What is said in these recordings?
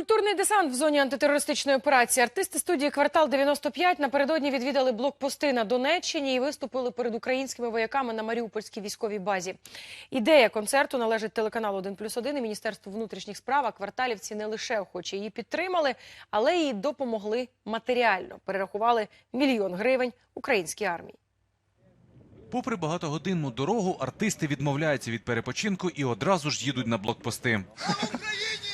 Культурний десант в зоні антитерористичної операції. Артисти студії Квартал 95 напередодні відвідали блокпости на Донеччині і виступили перед українськими вояками на Маріупольській військовій базі. Ідея концерту належить телеканалу «1 плюс 1» і Міністерству внутрішніх справ. А кварталівці не лише охоче її підтримали, але й допомогли матеріально. Перерахували мільйон гривень українській армії. Попри багатогодинну дорогу, артисти відмовляються від перепочинку і одразу ж їдуть на блокпости. Смерть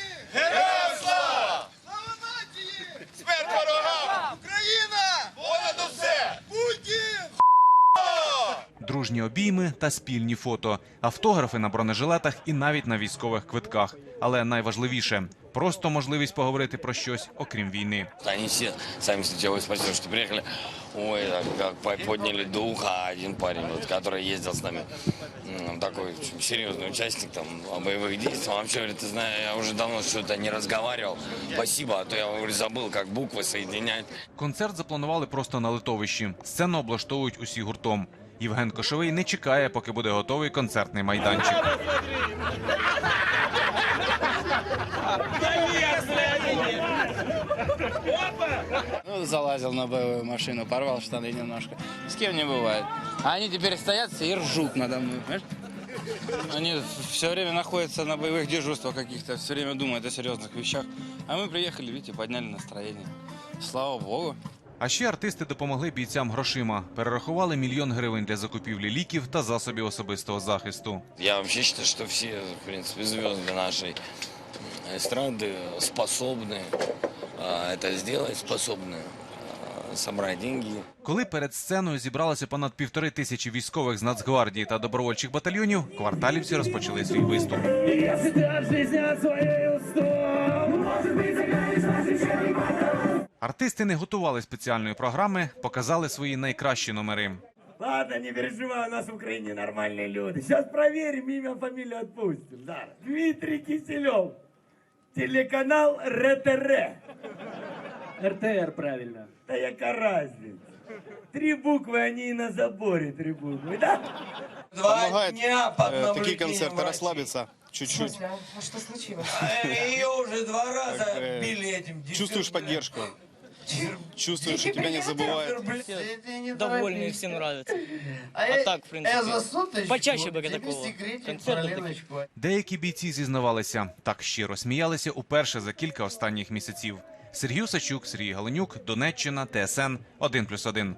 Дружні обійми та спільні фото, автографи на бронежилетах і навіть на військових квитках. Але найважливіше просто можливість поговорити про щось окрім війни. Они все сами сначала спасибо, что приехали. Ой, так, как по- подняли дух, а один парень, вот, который ездил с нами, м, такой очень серьезный участник там боевых действий, он вообще говорит, ты знаешь, я уже давно что-то не разговаривал, спасибо, а то я говорит, забыл, как буквы соединять. Концерт запланували просто на литовищі. Сцену облаштовують усі гуртом. Євген Кошовий не чекає, поки буде готовий концертний майданчик. Ну, залазил на боевую машину, порвал штаны немножко. С кем не бывает. А они теперь стоят все и ржут надо мной, понимаешь? Они все время находятся на боевых дежурствах каких-то, все время думают о серьезных вещах. А мы приехали, видите, подняли настроение. Слава богу. А ще артисти допомогли бійцям грошима. Перерахували мільйон гривень для закупівлі ліків та засобів особистого захисту. Я вообще считаю, что все, в принципе, звезды нашей эстрады способны а, это сделать, способны а, собрать деньги. Коли перед сценою зібралося понад півтори тисячі військових з Нацгвардії та добровольчих батальйонів, кварталівці розпочали свій виступ. Артисти не готували спеціальної програми, показали свої найкращі номери. Ладно, не переживай, у нас в Украине нормальные люди. Сейчас проверим, имя, фамилию отпустим. Зараз. Дмитрий Киселев. Телеканал РТР. РТР, правильно. Да яка разница? Три буквы, они и на заборе три буквы, да? Помогает э, такие концерты расслабиться чуть-чуть. А что случилось? Ее уже два раза Э, били этим. Чувствуешь поддержку. Чувствуешь, что тебя не забывают. Довольны, всем нравится. А так, в принципе, почаще бы такого концерта таких. Деякі бійці зізнавалися, так щиро сміялися уперше за кілька останніх місяців. Сергій Сачук, Сергій Галенюк, Донеччина, ТСН 1+,1.